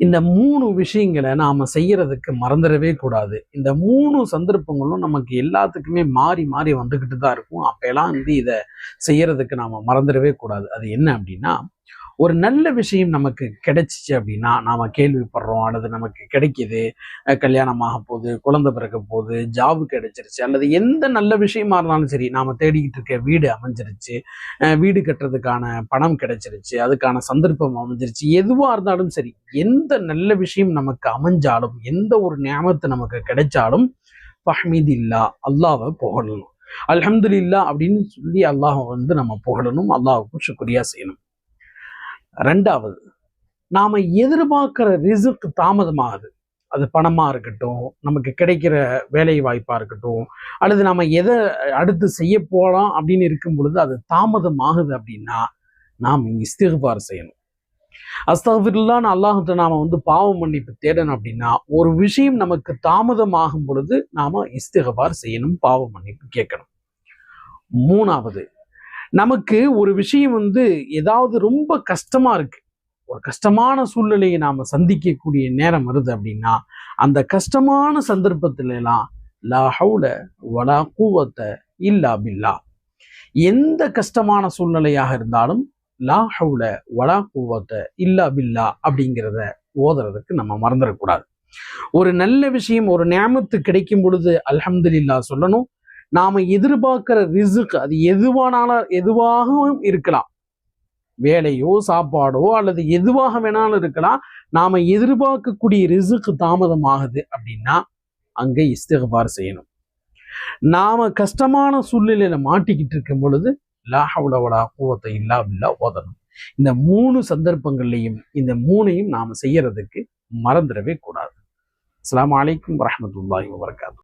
இந்த மூணு விஷயங்களை நாம செய்யறதுக்கு மறந்துடவே கூடாது. இந்த மூணு சந்தர்ப்பங்களும் நமக்கு எல்லாத்துக்குமே மாறி மாறி வந்துக்கிட்டு தான் இருக்கும். அப்பெல்லாம் வந்து இதை செய்யறதுக்கு நாம மறந்துடவே கூடாது. அது என்ன அப்படின்னா ஒரு நல்ல விஷயம் நமக்கு கிடைச்சிச்சு அப்படின்னா நாம் கேள்விப்படுறோம் அல்லது நமக்கு கிடைக்கிது கல்யாணம் ஆக போகுது குழந்தை பிறக்க போகுது ஜாபு கிடைச்சிருச்சு அல்லது எந்த நல்ல விஷயமா இருந்தாலும் சரி நாம் தேடிக்கிட்டு இருக்க வீடு அமைஞ்சிருச்சு வீடு கட்டுறதுக்கான பணம் கிடைச்சிருச்சு அதுக்கான சந்தர்ப்பம் அமைஞ்சிருச்சு எதுவாக இருந்தாலும் சரி எந்த நல்ல விஷயம் நமக்கு அமைஞ்சாலும் எந்த ஒரு ஞாபகத்தை நமக்கு கிடைச்சாலும் ஃபஹ்மீதில்லா அல்லாவை புகழணும். அல்ஹம்துலில்லா அப்படின்னு சொல்லி அல்லாஹ் வந்து நம்ம புகழணும் அல்லாஹுக்கும் சுக்ரியா செய்யணும். ரெண்டாவது நாம் எதிர்பார்க்குற ரிசுக்கு தாமதமாகுது. அது பணமாக இருக்கட்டும் நமக்கு கிடைக்கிற வேலை வாய்ப்பாக இருக்கட்டும் அல்லது நாம எதை அடுத்து செய்ய போகலாம் அப்படின்னு இருக்கும் பொழுது அது தாமதம் ஆகுது அப்படின்னா நாம் இஸ்திகுபார் செய்யணும். அஸ்தகுல்லான்னு அல்லாஹிட்ட நாம வந்து பாவ மன்னிப்பு தேடணும் அப்படின்னா ஒரு விஷயம் நமக்கு தாமதமாகும் பொழுது நாம இஸ்திகபார் செய்யணும் பாவ மன்னிப்பு கேட்கணும். மூணாவது நமக்கு ஒரு விஷயம் வந்து ஏதாவது ரொம்ப கஷ்டமா இருக்கு. ஒரு கஷ்டமான சூழ்நிலையை நாம சந்திக்கக்கூடிய நேரம் வருது அப்படின்னா அந்த கஷ்டமான சந்தர்ப்பத்துல எல்லாம் லா ஹவுல வலா கூவத்தை இல்லா பில்லா. எந்த கஷ்டமான சூழ்நிலையாக இருந்தாலும் லா ஹவுல வலா கூவத்தை இல்லா பில்லா அப்படிங்கிறத ஓதுறதுக்கு நம்ம மறந்துடக்கூடாது. ஒரு நல்ல விஷயம் ஒரு நியமத்து கிடைக்கும் பொழுது அல்ஹம்துலில்லா சொல்லணும். நாம எதிர்பார்க்கிற ரிசுக் அது எதுவானாலும் எதுவாகவும் இருக்கலாம். வேலையோ சாப்பாடோ அல்லது எதுவாக வேணாலும் இருக்கலாம். நாம எதிர்பார்க்கக்கூடிய ரிசுக்கு தாமதமாகுது அப்படின்னா அங்கே இஸ்திகபார் செய்யணும். நாம கஷ்டமான சூழ்நிலையில மாட்டிக்கிட்டு இருக்கும் பொழுது லாஹவுலவடா கூவத்தை இல்லா பில்லா ஓதணும். இந்த மூணு சந்தர்ப்பங்கள்லையும் இந்த மூணையும் நாம செய்யறதுக்கு மறந்துடவே கூடாது. அஸ்லாம் அலைக்கும் வரஹ்மத்துல்லாஹி வரகாத்து